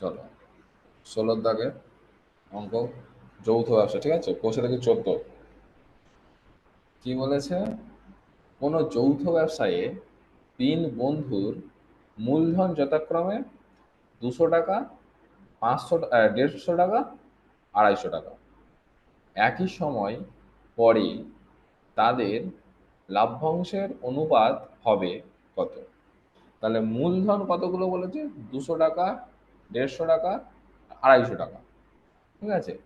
চলো। ষোলোর দাগে অঙ্ক যৌথ ব্যবসা ঠিক আছে? কোষে থেকে চোদ্দ। কি বলেছে? কোনো যৌথ ব্যবসায়ে তিন বন্ধুর মূলধন যথাক্রমে দুশো টাকা, পাঁচশো দেড়শো টাকা, আড়াইশো টাকা। একই সময় পরে তাদের লাভ্যাংশের অনুপাত হবে কত? তাহলে মূলধন কতগুলো বলেছে? দুশো টাকা দেড়শো টাকা, আড়াইশো টাকা। ঠিক আছে?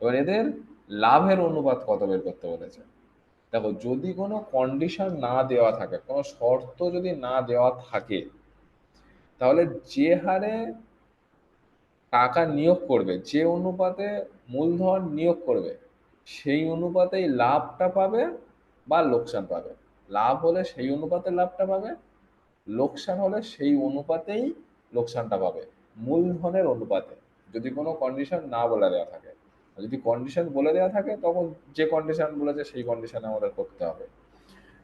এবার এদের লাভের অনুপাত কত বের করতে বলেছে? দেখো, যদি কোনো কন্ডিশন না দেওয়া থাকে, কোনো শর্ত যদি না দেওয়া থাকে, তাহলে যে হারে টাকা নিয়োগ করবে, যে অনুপাতে মূলধন নিয়োগ করবে, সেই অনুপাতেই লাভটা পাবে বা লোকসান পাবে। লাভ হলে সেই অনুপাতে লাভটা পাবে, লোকসান হলে সেই অনুপাতেই লোকসানটা পাবে। মূলধনের অনুপাতে যদি কোনো কন্ডিশন না বলে দেওয়া থাকে। যদি কন্ডিশন বলে দেওয়া থাকে, তখন যে কন্ডিশন বলেছে সেই কন্ডিশনে আমাদের করতে হবে।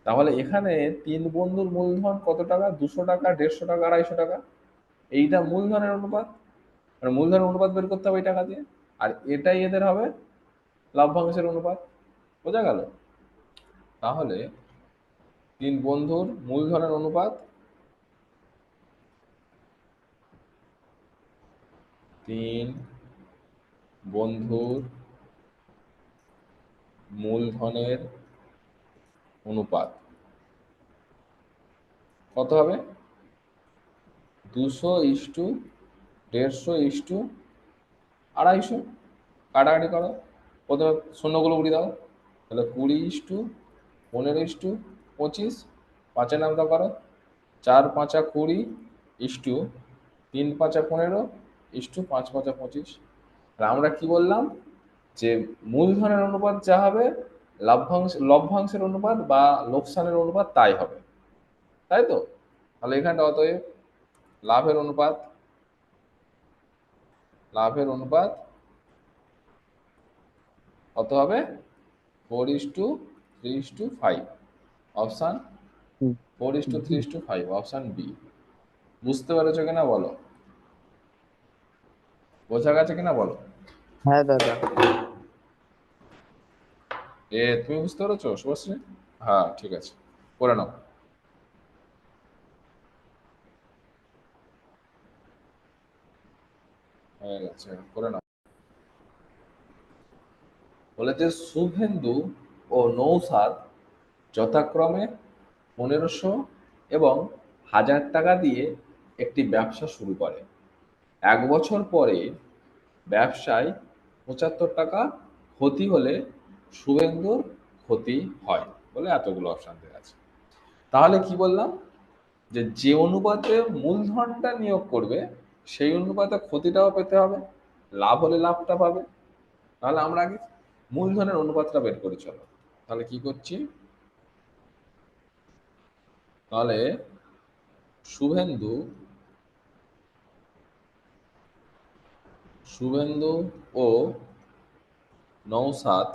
তাহলে এখানে তিন বন্ধুর মূলধন কত টাকা? দুশো টাকা, দেড়শো টাকা, আড়াইশো টাকা। এইটা মূলধনের অনুপাত। মানে মূলধনের অনুপাত বের করতে হবে এই টাকা দিয়ে। আর এটাই এদের হবে লাভ্যাংশের অনুপাত। বোঝা গেল? তাহলে তিন বন্ধুর মূলধনের অনুপাত তিন বন্ধুর মূলধনের অনুপাত। কত হবে? দুশো ইস্টু দেড়শো ইস্টু আড়াইশো। কাটাকাটি করো। প্রথমে শূন্যগুলো উড়িয়ে দাও। তাহলে কুড়ি ইস্টু পনেরো ইস্টু পঁচিশ। পাঁচের নামটা করো চার পাঁচা কুড়ি ইস্টু তিন পাঁচা পনেরো ইস্টু পাঁচ পাঁচা পঁচিশ। আর আমরা কি বললাম? যে মূলধনের অনুপাত যা হবে লাভ্যাংশ লভ্যাংশের অনুপাত বা লোকসানের অনুপাত তাই হবে। তাই তো? তাহলে এখানটা অতএব লাভের অনুপাত লাভের অনুপাত কত হবে? Four is to three is to five. Option four is to three is to five option B. বুঝতে পেরেছ কিনা বলো? বোঝা গেছে কিনা বলো? হ্যাঁ দাদা। এ তুমি বুঝতে পেরেছ শুভশ্রী? হ্যাঁ ঠিক আছে। করে নাও। হয়ে গেছে করে নাও। বলেছে শুভেন্দু ও নৌসাদ যথাক্রমে পনেরোশো এবং হাজার টাকা দিয়ে একটি ব্যবসা শুরু করে। এক বছর পরে ব্যবসায় পঁচাত্তর টাকা ক্ষতি হলে শুভেন্দুর ক্ষতি হয় বলে এতগুলো অপশান দেওয়া আছে। তাহলে কি বললাম? যে যে অনুপাতে মূলধনটা নিয়োগ করবে, সেই অনুপাতে ক্ষতিটাও পেতে হবে, লাভ হলে লাভটা পাবে। তাহলে আমরা আগে মূলধনের অনুপাতটা বের করে, চলো। তাহলে কি করছি? তাহলে শুভেন্দু শুভেন্দু ও নৌসাদ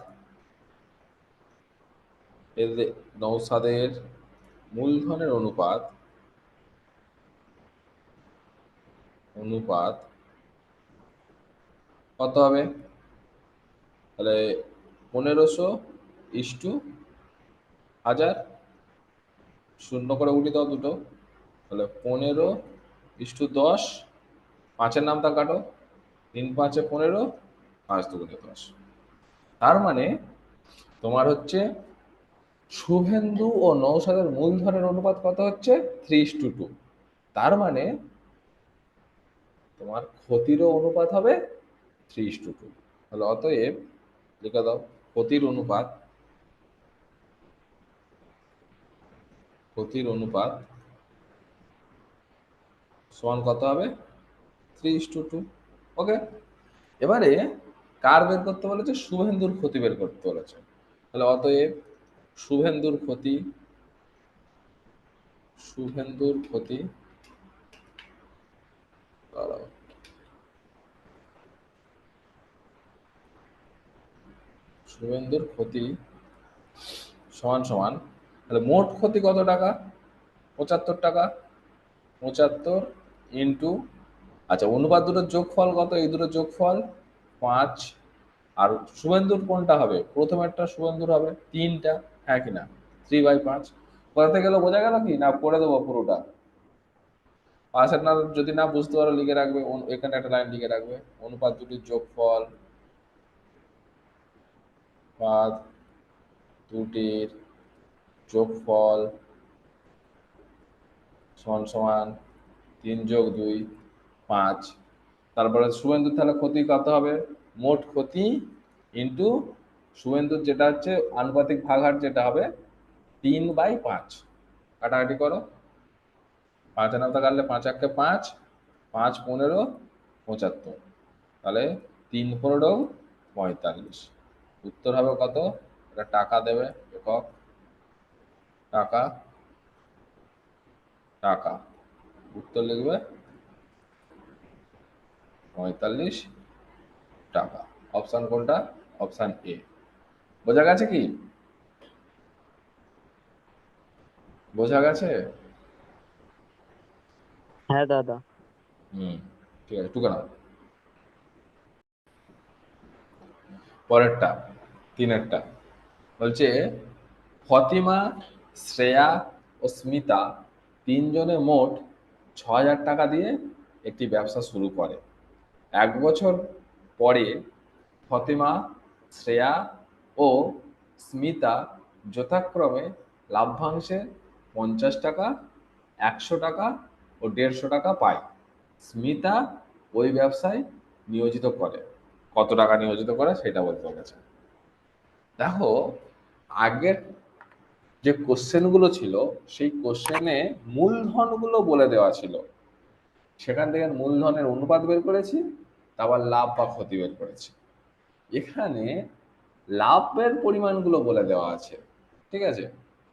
এদের নৌসাদের মূলধনের অনুপাত অনুপাত কত হবে? তাহলে পনেরোশো ইস্টু হাজার শূন্য করে উঠি দাও দুটো। তাহলে পনেরো ইস্টু দশ, পাঁচের নামটা কাটো। তিন পাঁচে পনেরো, পাঁচ দুগুণে দশ। তার মানে তোমার হচ্ছে শুভেন্দু ও নৌসাদের মূলধনের অনুপাত কত হচ্ছে? Three to two. তার মানে তোমার ক্ষতিরও অনুপাত হবে থ্রি টু টু। তাহলে অতএব লিখে দাও, ক্ষতির অনুপাত ক্ষতির অনুপাত সমান কত হবে? Three to two. ওকে এবারে কার বের করতে বলেছে? শুভেন্দুর ক্ষতি বের করতে বলেছে। তাহলে অতএব শুভেন্দুর ক্ষতি শুভেন্দুর ক্ষতি শুভেন্দুর ক্ষতি সমান সমান, তাহলে মোট ক্ষতি কত টাকা? পঁচাত্তর টাকা। পঁচাত্তর ইন্টু আচ্ছা অনুপাত দুটোর যোগফল কত? এই দুটোর যোগফল পাঁচ। আর শুভেন্দুর কোনটা হবে? প্রথমেরটা শুভেন্দুর হবে তিনটা হ্যাঁ কিনা থ্রি বাই পাঁচ। কোথাতে গেল? বোঝা গেল কি? না, করে দেবো পুরোটা। পাঁচের না যদি না বুঝতে পারো, লিখে রাখবে। এখানে একটা লাইন লিখে রাখবে। অনুপাত দুটির যোগফল পাঁচ দুটির যোগফল সমান সমান তিন যোগ দুই। পাঁচ। তারপরে শুভেন্দুর তাহলে ক্ষতি কত হবে? মোট ক্ষতি ইন্টু শুভেন্দুর যেটা হচ্ছে আনুপাতিক ভাগহার যেটা হবে তিন বাই পাঁচ। কাটাকাটি করো। পাঁচ আনাতে কাটলে পাঁচ একে পাঁচ পাঁচ পনেরো, পঁচাত্তর। তাহলে তিন পনেরো, পঁয়তাল্লিশ। উত্তর হবে কত? এটা টাকা দেবে একক। টাকা। টাকা। উত্তর লিখবে পঁয়তাল্লিশ টাকা। অপশন কোনটা? অপশন এ বোঝা গেছে কি? বোঝা গেছে? হ্যাঁ দাদা। হুম ঠিক আছে টুকে নাও। পরেরটা তিনেরটা। বলছে ফতিমা শ্রেয়া ও স্মিতা তিনজনে মোট ছ হাজার টাকা দিয়ে একটি ব্যবসা শুরু করে। এক বছর পরে ফতিমা, শ্রেয়া ও স্মিতা যথাক্রমে লাভ্যাংশে পঞ্চাশ টাকা, একশো টাকা ও দেড়শো টাকা পায়। স্মিতা ওই ব্যবসায় নিয়োজিত করে। কত টাকা নিয়োজিত করে সেটা বলতে গেছে। দেখো, আগের যে কোশ্চেনগুলো ছিল, সেই কোশ্চেনে মূলধনগুলো বলে দেওয়া ছিল। সেখান থেকে মূলধনের অনুপাত বের করেছি। তারপর লাভ বা ক্ষতি বের করেছে। এখানে লাভের পরিমাণগুলো বলে দেওয়া আছে, ঠিক আছে?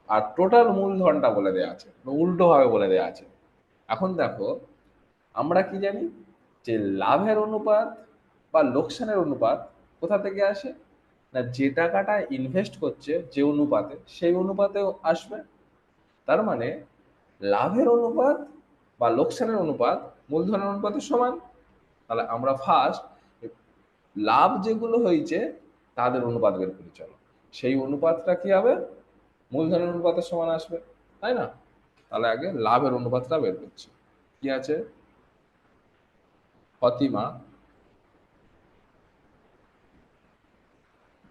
আর টোটাল মূলধনটা বলে দেওয়া আছে উল্টো ভাবে বলে দেওয়া আছে। এখন দেখো, আমরা কি জানি যে লাভের অনুপাত বা লোকসানের অনুপাত কোথা থেকে আসে? না যে টাকাটা ইনভেস্ট করছে যে অনুপাতে, সেই অনুপাতেও আসবে। তার মানে লাভের অনুপাত বা লোকসানের অনুপাত মূলধনের অনুপাতের সমান। তাহলে আমরা ফার্স্ট লাভ যেগুলো হয়েছে, তাদের অনুপাত বের করে, চলো। সেই অনুপাতটা কি হবে? মূলধনের অনুপাতের সমান আসবে, তাই না? তাহলে আগে লাভের অনুপাতটা বের করছি। কি আছে? ফতিমা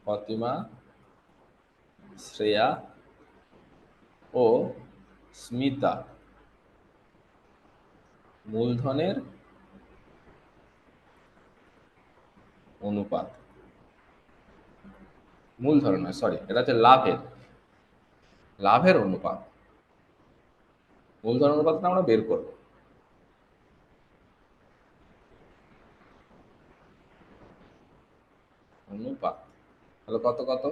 ফতিমা শ্রেয়া ও স্মিতা। মূলধনের অনুপাত। মূলধন নয় সরি এটা হচ্ছে লাভের। লাভের অনুপাত। মূলধন অনুপাতটা আমরা বের করব। অনুপাত। তাহলে কত কত?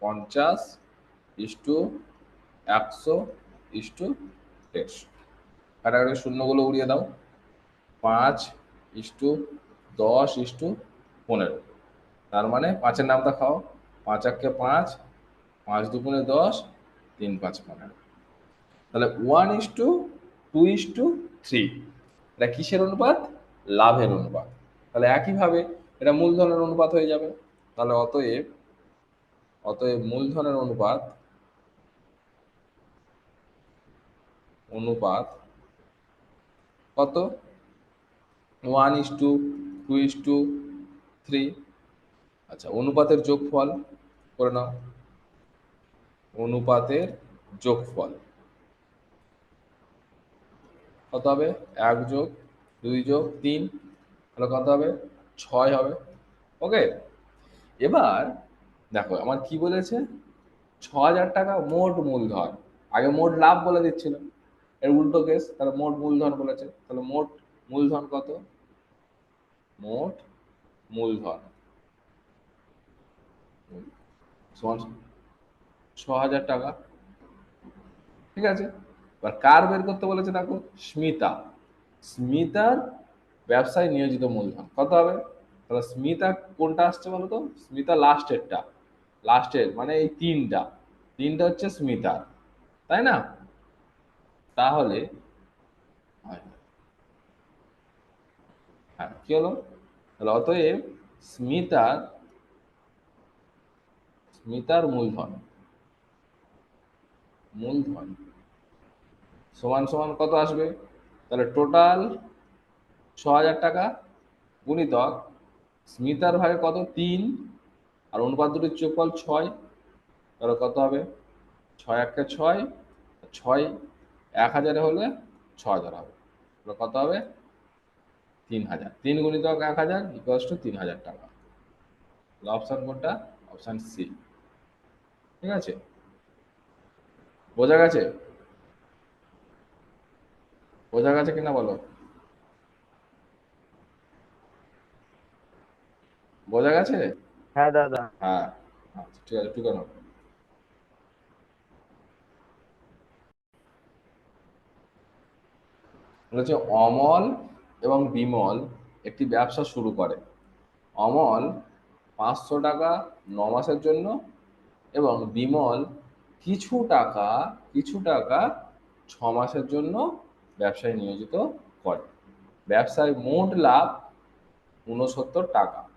পঞ্চাশ ইস্টু একশো ইস্টু দেড়শো। কাটাকাটি শূন্যগুলো উড়িয়ে দাও। পাঁচ ইস্টু দশ ইস্টু পনেরো। তার মানে পাঁচের নামটা খাও। পাঁচ একে পাঁচ পাঁচ দুগুণে দশ, তিন পাঁচ পনেরো। তাহলে one is to two is to three এটা কিসের অনুপাত? লাভের অনুপাত। তাহলে একইভাবে এটা মূলধনের অনুপাত হয়ে যাবে। তাহলে অতএব অতএব মূলধনের অনুপাত অনুপাত কত? One is to two is to three আচ্ছা অনুপাতের যোগফল করে নাও। অনুপাতের যোগফল। কত হবে? এক যোগ দুই যোগ তিন। তাহলে কত হবে? ছয় হবে। ওকে? এবার দেখো, আমার কি বলেছে? ছ হাজার টাকা মোট মূলধন। আগে মোট লাভ বলে দিচ্ছিল। এর উল্টো কেস তাহলে মোট মূলধন বলেছে। তাহলে মোট মূলধন কত? মোট মূলধন ছ হাজার টাকা। ঠিক আছে? এবার কার বের করতে বলেছে দেখো? স্মিতা। স্মিতার ব্যবসায় নিয়োজিত মূলধন কত হবে? তাহলে স্মিতা কোনটা আসছে বলো তো? স্মিতা লাস্টেরটা লাস্টের মানে এই তিনটা। তিনটা হচ্ছে স্মিতার। তাই না? তাহলে হ্যাঁ কি হলো? তাহলে অতএব স্মিতার স্মিতার মূলধন মূলধন, সমান সমান কত আসবে? তাহলে টোটাল ছ হাজার টাকা গুণিতক স্মিতার ভাগে কত? তিন। আর অনুপাত দুটির যোগফল ছয়। তাহলে কত হবে? ছয় একে ছয় ছয় এক হাজারে হলে ছ হাজার হবে। কত হবে? তিন হাজার। তিন গুণিতক এক হাজার ইকুয়ালস টু তিন হাজার টাকা। অপশান কোনটা? অপশান সি ঠিক আছে? বোঝা গেছে? বোঝা গেছে কিনা বলো? বোঝা গেছে? হ্যাঁ দাদা। হ্যাঁ আচ্ছা ঠিক আছে ঠিক আছে। বলেছে অমল এবং বিমল একটি ব্যবসা শুরু করে। অমল পাঁচশো টাকা ন মাসের জন্য এবং বিমল কিছু টাকা কিছু টাকা ছ মাসের জন্য ব্যবসায় নিয়োজিত করে। ব্যবসায় মোট লাভ ঊনসত্তর টাকা।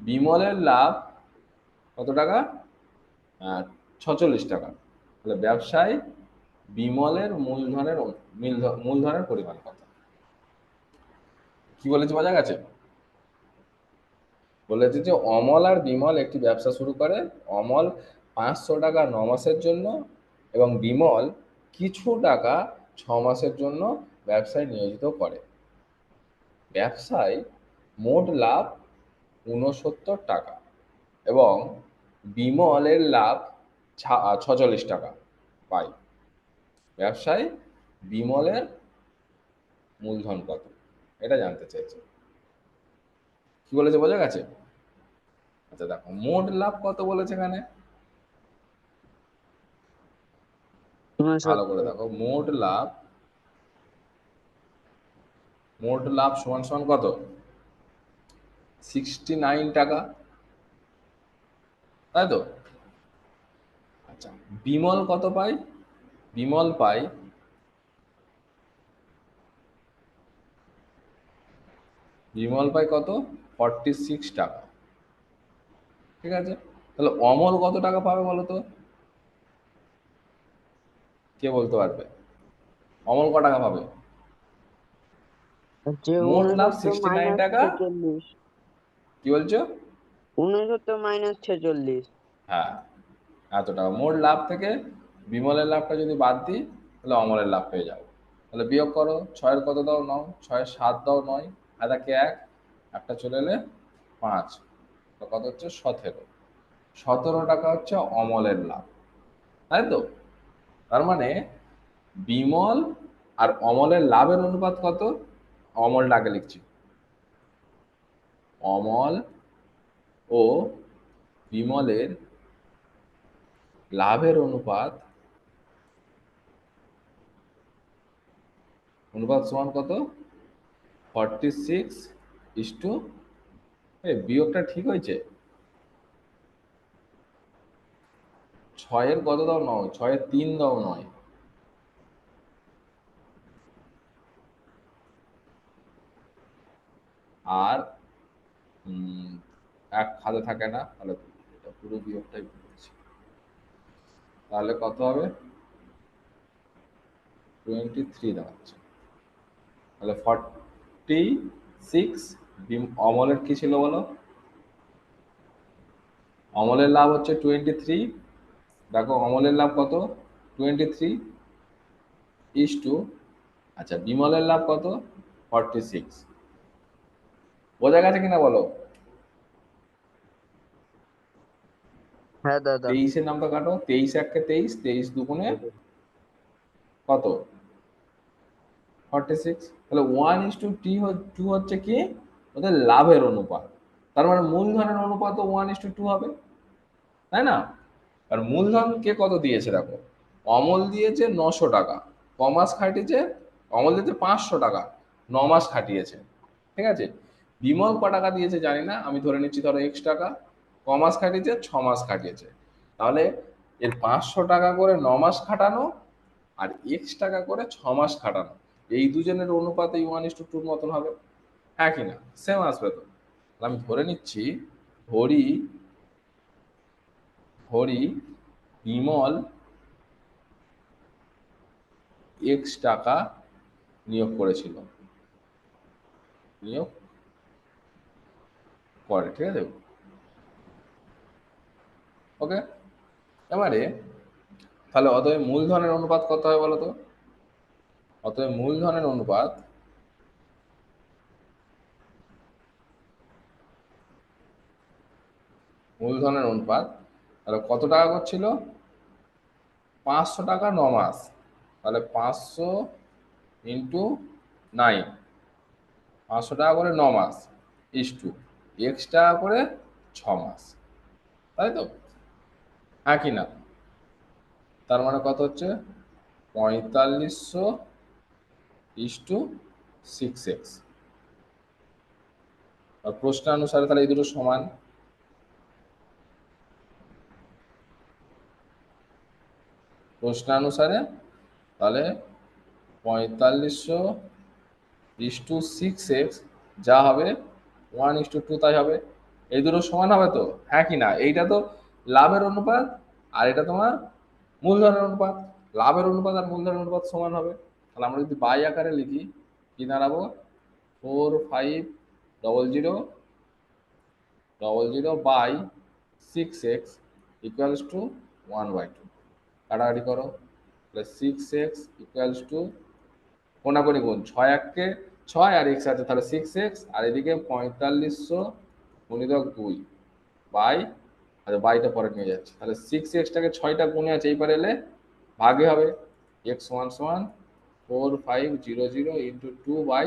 বিমলের লাভ কত টাকা? ছচল্লিশ টাকা। তাহলে ব্যবসায় বিমলের মূলধনের, মূলধ- মূলধনের পরিমাণ কত? কি বলেছে বোঝা গেছে? বলেছে যে অমল আর বিমল একটি ব্যবসা শুরু করে। অমল পাঁচশো টাকা ন মাসের জন্য এবং বিমল কিছু টাকা ছ মাসের জন্য ব্যবসায় নিয়োজিত করে। ব্যবসায় মোট লাভ ঊনসত্তর টাকা এবং বিমলের লাভ ছচল্লিশ টাকা পাই। ব্যবসায় বিমলের মূলধন কত? এটা জানতে চাইছে। কি বলেছে বোঝা গেছে? আচ্ছা দেখো মোট লাভ কত বলেছে এখানে? ভালো করে দেখো মোট লাভ মোট লাভ সমান সমান কত? সিক্সটি নাইন টাকা। তাই তো? আচ্ছা বিমল কত পাই বিমল পাই বিমল পাই কত? ফর্টি সিক্স টাকা। ঠিক আছে? তাহলে অমল কত টাকা পাবে বলো তো কে বলতে পারবে? অমল ক টাকা পাবে? মোট লাভ ঊনসত্তর 69 টাকা। কি বলছো? মাইনাস ছেচল্লিশ। হ্যাঁ এত টাকা। মোট লাভ থেকে বিমলের লাভটা যদি বাদ দিই তাহলে অমলের লাভ পেয়ে যাব। তাহলে বিয়োগ করো ছয়ের কত দাও? নাও ছয়ের সাত দাও নয়। আদাকে এক একটা চলে এলে পাঁচ। কত হচ্ছে? সতেরো। সতেরো টাকা হচ্ছে অমলের লাভ। তাই তো? তার মানে বিমল আর অমলের লাভের অনুপাত কত? অমলটা আগে লিখছি। অমল ও বিমলের লাভের অনুপাত অনুপাত সমান কত? ফর্টি সিক্স ইস টু বিয়োগটা ঠিক হয়েছে? ছয়ের কত দাও? নয়। ছয়ের তিন দাও নয়। আর এক খাতে থাকে না, তাহলে এটা পুরো বিয়োগটাই বলেছি তাহলে কত হবে? টোয়েন্টি থ্রি দাঁড়াচ্ছে তাহলে ফর্টি সিক্স অমলের কি ছিল বলো? অমলের লাভ হচ্ছে টোয়েন্টি থ্রি দেখো অমলের লাভ কত? টোয়েন্টি থ্রি ইস টু আচ্ছা বিমলের লাভ কত? ফর্টি সিক্স বোঝা গেছে কিনা বলো? হ্যাঁ দাদা। তেইশের নামটা কাটো তেইশ একে তেইশ তেইশ দুগুণে কত? ফর্টি সিক্স তাহলে ওয়ান ইস টু টি টু হচ্ছে কি? ওদের লাভের অনুপাত। তার মানে মূলধনের অনুপাত ওয়ান ইস টু টু হবে। তাই না? আর মূলধন কে কত দিয়েছে দেখো? অমল দিয়েছে নশো টাকা। কমাস খাটিয়েছে? অমল দিয়েছে পাঁচশো টাকা। ন মাস খাটিয়েছে। ঠিক আছে? বিমল ক টাকা দিয়েছে জানি না, আমি ধরে নিচ্ছি ধরো এক্স টাকা। ক খাটিয়েছে? ছ মাস খাটিয়েছে। তাহলে এর পাঁচশো টাকা করে ন মাস খাটানো, আর এক্স টাকা করে ছ মাস খাটানো। এই দুজনের অনুপাতে ওয়ান ইস টু টুর মতন হবে। একই না? সেম আসবে তো। আমি ধরে নিচ্ছি, হরি হরি, বিমল এক্স টাকা নিয়োগ করেছিল। নিয়োগ করে, ঠিক আছে? ওকে এবারে, তাহলে অতএব মূলধনের অনুপাত কত হয় বলো তো অতএব মূলধনের অনুপাত মূলধনের অনুপাত, তাহলে কত টাকা করছিল? পাঁচশো টাকা ন মাস। তাহলে পাঁচশো ইন্টু নাইন। পাঁচশো টাকা করে ন মাস ইস টু। এক্স টাকা করে ছ মাস। তাই তো? হ্যাঁ কি না? তার মানে কত হচ্ছে? পঁয়তাল্লিশশো ইস টু সিক্স এক্স আর প্রশ্নানুসারে তাহলে এই দুটো সমান। প্রশ্নানুসারে তাহলে পঁয়তাল্লিশশো ইস টু সিক্স এক্স যা হবে ওয়ান ইস টু টু তাই হবে। এই দুটো সমান হবে তো? হ্যাঁ কি না? এইটা তো লাভের অনুপাত আর এটা তোমার মূলধনের অনুপাত। লাভের অনুপাত আর মূলধনের অনুপাত সমান হবে। তাহলে আমরা যদি বাই আকারে লিখি, কি দাঁড়াবো? Four five double zero double zero by six x equals to one by two. কাটাকাটি করো। তাহলে সিক্স এক্স ইকুয়ালস টু কোনাকোনি গুণ? ছয় এককে ছয় আর এক্স আছে, তাহলে সিক্স এক্স। আর এদিকে পঁয়তাল্লিশশো গুণিতক দুই বাই আচ্ছা বাইটা পরে নিয়ে যাচ্ছে। তাহলে সিক্স এক্সটাকে ছয়টা গুণে আছে এই পারে এলে ভাগে হবে। এক্স ওয়ান সমান four five zero zero into two by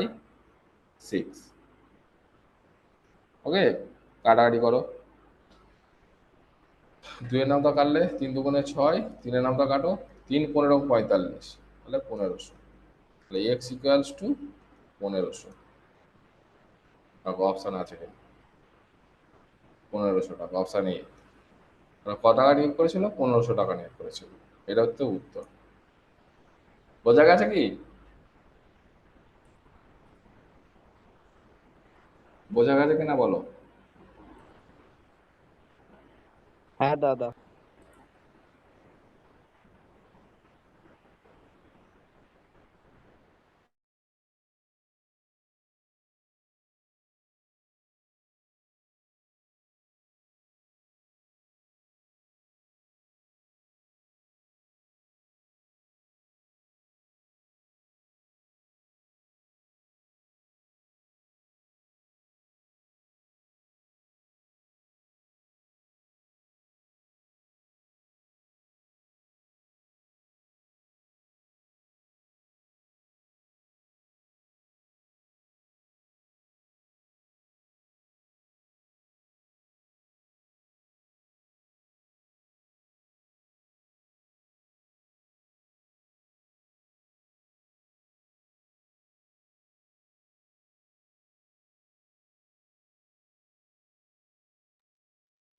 six okay কাটাকাটি করো। দুইয়ের নামটা কাটলে তিন দুগুণে ছয়, তিনের নামটা কাটো, তিন পনেরো পঁয়তাল্লিশ। তাহলে পনেরোশো। তাহলে এক্স ইকুয়ালস টু পনেরোশো। টাকা অপশান আছে পনেরোশো টাকা অপশান এ ক টাকা নিয়োগ করেছিল? পনেরোশো টাকা নিয়োগ করেছিল। এটা হচ্ছে উত্তর। বোঝা গেছে কি? বোঝা গেছে কিনা বলো? হ্যাঁ দাদা।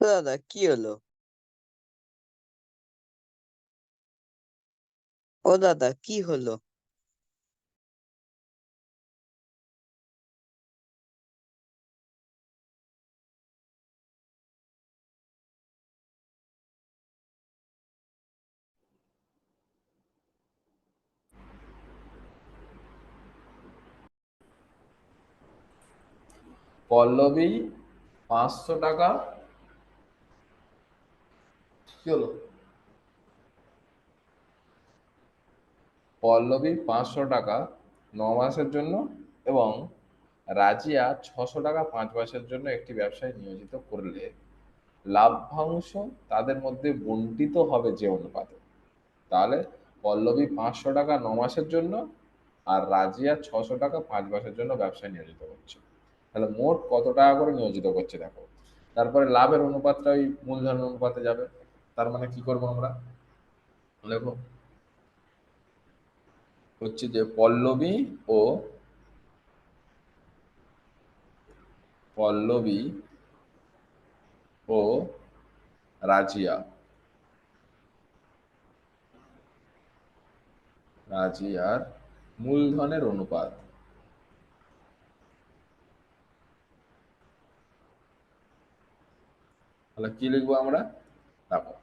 দাদা কি হলো? ও দাদা কি হলো? পল্লবী পাঁচশো টাকা। হলো পল্লবী পাঁচশো টাকা ন মাসের জন্য এবং রাজিয়া ছশো টাকা পাঁচ মাসের জন্য একটি ব্যবসায় নিয়োজিত করলে লাভ্যাংশ তাদের মধ্যে বন্টিত হবে যে অনুপাতে। তাহলে পল্লবী পাঁচশো টাকা ন মাসের জন্য আর রাজিয়া ছশো টাকা পাঁচ মাসের জন্য ব্যবসায় নিয়োজিত করছে। তাহলে মোট কত টাকা করে নিয়োজিত করছে দেখো। তারপরে লাভের অনুপাতটা ওই মূলধনের অনুপাতে যাবে। তার মানে কি করব আমরা? লেখো হচ্ছে যে পল্লবী ও পল্লবী ও রাজিয়া। রাজিয়ার মূলধনের অনুপাত। তাহলে কি লিখব আমরা? দেখো।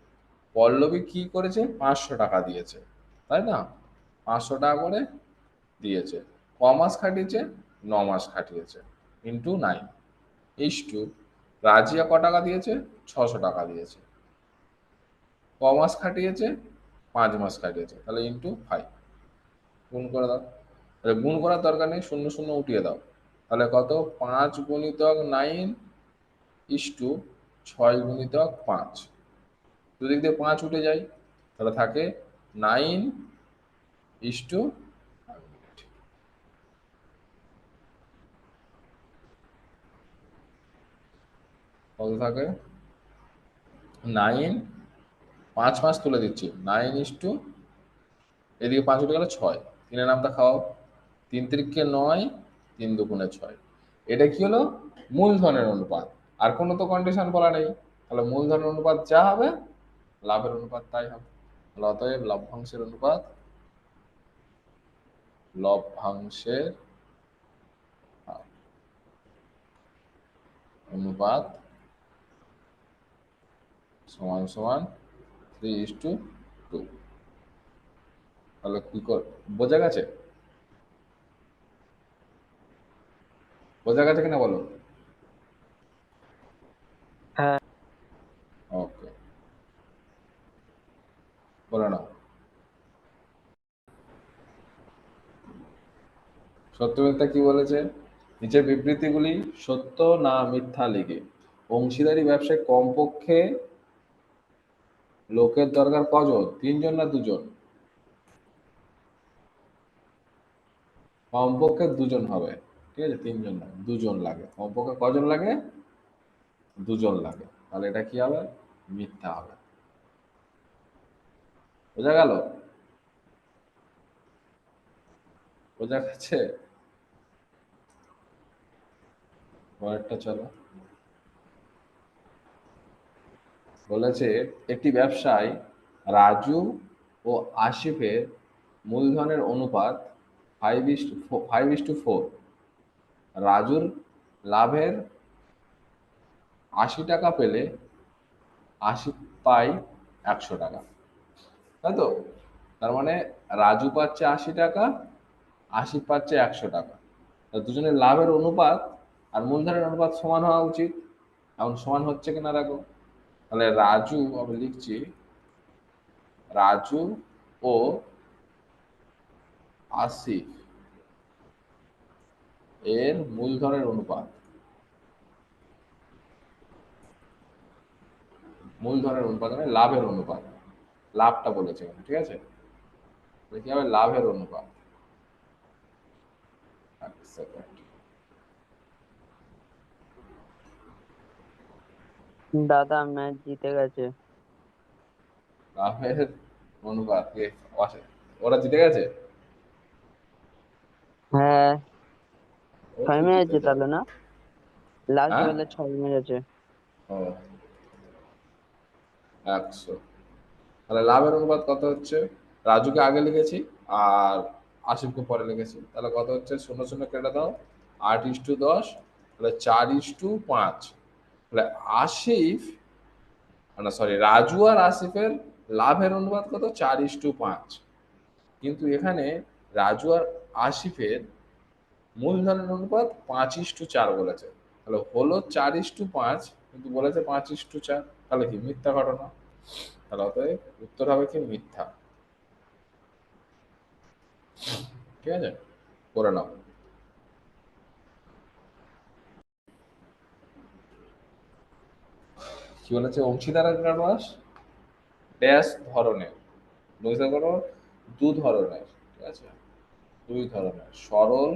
পল্লবী কি করেছে? পাঁচশো টাকা দিয়েছে। তাই না? পাঁচশো টাকা করে দিয়েছে। ক মাস খাটিয়েছে? ন মাস খাটিয়েছে। Into nine. Is to Razia ক টাকা দিয়েছে? ছশো টাকা দিয়েছে। ক মাস খাটিয়েছে? পাঁচ মাস খাটিয়েছে। তাহলে ইন্টু ফাইভ। গুণ করে দাও। তাহলে গুণ করার দরকার নেই, শূন্য শূন্য উঠিয়ে দাও। তাহলে কত? পাঁচ গুণিতক নাইন ইস টু ছয় গুণিতক পাঁচ। দুদিক দিয়ে পাঁচ উঠে যায় তাহলে থাকে নাইন ইস টু কত থাকে? নাইন পাঁচ পাঁচ তুলে দিচ্ছি। নাইন ইস টু এদিকে পাঁচ উঠে গেল ছয়। তিনের নামটা খাওয়াও। তিন তিরিখকে নয়, তিন দুগুণে ছয়। এটা কি হলো? মূলধনের অনুপাত। আর কোনো তো কন্ডিশন বলা নেই। তাহলে মূলধনের অনুপাত যা হবে লাভের অনুপাত তাই হবে। অতএব লভ্যাংশের অনুপাত লভ্যাংশের অনুপাত সমান সমান থ্রি ইস টু টু তাহলে কি কর, বোঝা গেছে? বোঝা গেছে কিনা বলো? হ্যাঁ ওকে বলে নাও। সত্য মিথ্যা কি বলেছে? নিচের বিবৃতিগুলি সত্য না মিথ্যা অংশীদারি ব্যবসায় কমপক্ষে লোকের দরকার কজন? তিনজন না দুজন? কমপক্ষে দুজন হবে। ঠিক আছে, তিনজন না, দুজন লাগে। কমপক্ষে কজন লাগে? দুজন লাগে। তাহলে এটা কি হবে? মিথ্যা হবে। বোঝা গেল? বোঝা গেছে? পরেরটা চলো। বলেছে, একটি ব্যবসায় রাজু ও আশিফের মূলধনের অনুপাত five is to five is to four রাজুর লাভের আশি টাকা পেলে আশি পাই একশো টাকা। তাই তো? তার মানে রাজু পাচ্ছে আশি টাকা আশি পাচ্ছে একশো টাকা। তা দুজনের লাভের অনুপাত আর মূলধনের অনুপাত সমান হওয়া উচিত। এখন সমান হচ্ছে কিনা দেখো। তাহলে রাজু আমি লিখছি, রাজু ও আসিফ এর মূলধনের অনুপাত। মূলধনের অনুপাত মানে লাভের অনুপাত। লাভটা বলেছে ঠিক আছে? কি হবে? লাভের অনুপাত। দাদা ম্যাচ জিতে গেছে। লাভের অনুপাত ওরা জিতে গেছে? হ্যাঁ। ছয় জিতে তাহলে না? লাস্ট হ্যাঁ? বলে ছয় মেরেছে। ও। একশো। তাহলে লাভের অনুপাত কত হচ্ছে? রাজুকে আগে লিখেছি আর আশিফকে পরে লিখেছি। তাহলে কত হচ্ছে? শূন্য শূন্য কেটে দাও। আট ইস টু দশ, তাহলে চার ইস টু পাঁচ। তাহলে আশিফ না সরি রাজু আর আসিফের লাভের অনুপাত কত? চার ইস টু পাঁচ। কিন্তু এখানে রাজু আর আসিফের মূলধনের অনুপাত পাঁচ ইস টু চার বলেছে। তাহলে হলো চার ইস টু পাঁচ, কিন্তু বলেছে পাঁচ ইস টু চার। তাহলে কি মিথ্যা ঘটনা? তাহলে অতএব উত্তর হবে কি মিথ্যা। ঠিক আছে? করে নাও। কি বলেছে? অংশীদারের কারবাস ড্যাশ ধরনের বুঝতে পারো? দু ধরনের ঠিক আছে? দুই ধরনের সরল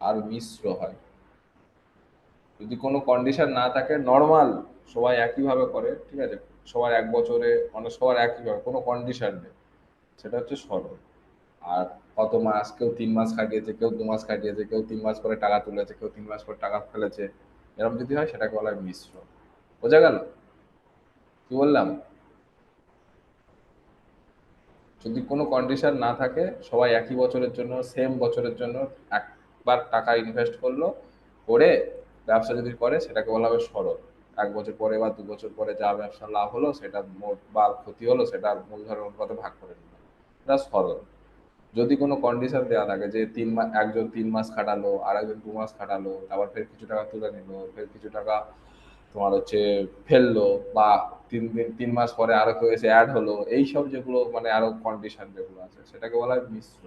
আর মিশ্র হয়। যদি কোনো কন্ডিশন না থাকে নর্মাল সবাই একইভাবে করে। ঠিক আছে? সবার এক বছরে মানে সবার একইভাবে কোনো কন্ডিশন নেই। সেটা হচ্ছে সরল আর কত মাস, কেউ তিন মাস কাটিয়েছে, কেউ দু মাস কাটিয়েছে, কেউ তিন মাস করে টাকা তুলেছে, কেউ তিন মাস করে টাকা ফেলেছে। এরকম যদি হয়, সেটাকে বলা হয় মিশ্র। বোঝা গেল? কি বললাম? যদি কোনো কন্ডিশন না থাকে, সবাই একই বছরের জন্য সেম বছরের জন্য একবার টাকা ইনভেস্ট করল, করে ব্যবসা যদি করে, সেটাকে বলা হবে সরল এক বছর পরে বা দু বছর পরে যা ব্যবসা লাভ হলো, সেটা মোট বা ক্ষতি হলো, সেটা মূলধনের অনুপাতে ভাগ করে নিল এটা সরল যদি কোনো কন্ডিশন দেওয়া থাকে যে তিন মাস একজন তিন মাস খাটালো আর একজন দু মাস খাটালো, তারপর ফের কিছু টাকা তুলে নিল, ফের কিছু টাকা তোমার হচ্ছে ফেলল, বা তিন দিন, তিন মাস পরে আরও কেউ এসে অ্যাড হলো এই সব যেগুলো মানে আরও কন্ডিশন যেগুলো আছে, সেটাকে বলা হয় মিশ্র।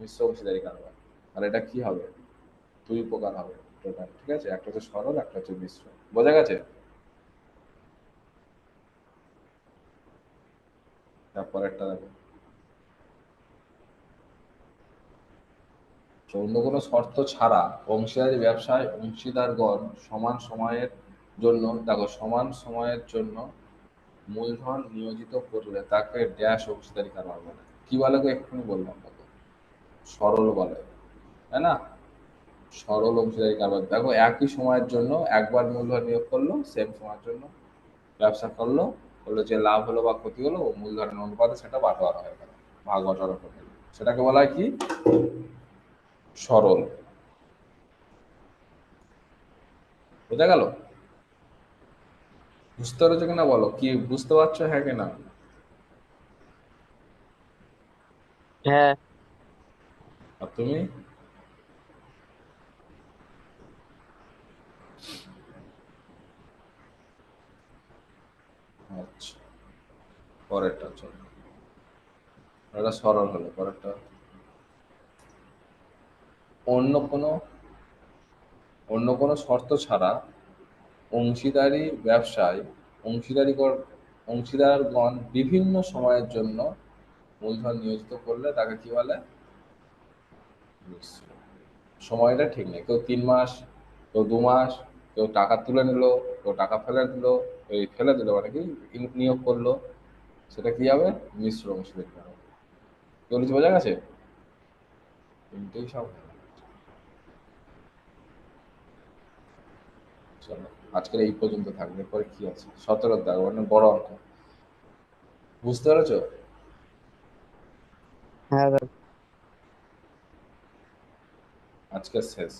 মিশ্র অংশীদারি কারবার। আর এটা কি হবে? দুই প্রকার হবে টোটাল ঠিক আছে? একটা হচ্ছে সরল, একটা হচ্ছে মিশ্র। বোঝা গেছে? তারপর একটা দেখো। অন্য কোনো শর্ত ছাড়া অংশীদারি ব্যবসায় অংশীদারগণ সমান সময়ের জন্য, দেখো, সমান সময়ের জন্য মূলধন নিয়োজিত করলে তাকে ড্যাশ অংশীদারি কারবার বলে কি বলে এক্ষুনি বললাম সরল বলে। তাই না? সরল অংশীদারি কারবার দেখো একই সময়ের জন্য একবার মূলধন নিয়োগ করল সেম সময়ের জন্য ব্যবসা করল করল যে লাভ হলো বা ক্ষতি হলো মূলধনের অনুপাতে সেটা বাটোয়ারা হয়ে গেল ভাগ বাটোয়ারা গেল। সেটাকে বলা হয় কি? সরল। বোঝা গেল? বুঝতে পেরেছ কিনা বলো? কি বুঝতে পারছ? হ্যাঁ কিনা হ্যাঁ। আর তুমি? আচ্ছা পরেরটা চলো এটা সরল হলো, পরেরটা। অন্য কোনো অন্য কোনো শর্ত ছাড়া অংশীদারি ব্যবসায় অংশীদারিগণ অংশীদারগণ বিভিন্ন সময়ের জন্য মূলধন নিয়োজিত করলে তাকে কি বলে। সময়টা ঠিক নেই। কেউ তিন মাস, কেউ দু মাস, কেউ টাকা তুলে নিল, কেউ টাকা ফেলে দিল এই ফেলে দিল মানে কি নিয়োগ করল। সেটা কি হবে? মিশ্র অংশীদারি হবে বোঝা গেছে? তিনটেই সব চলো আজকের এই পর্যন্ত থাকবে। পরে কি আছে? সতেরো দাগ মানে বড় অঙ্ক। বুঝতে পেরেছ? হ্যাঁ দাদা। আজকে শেষ।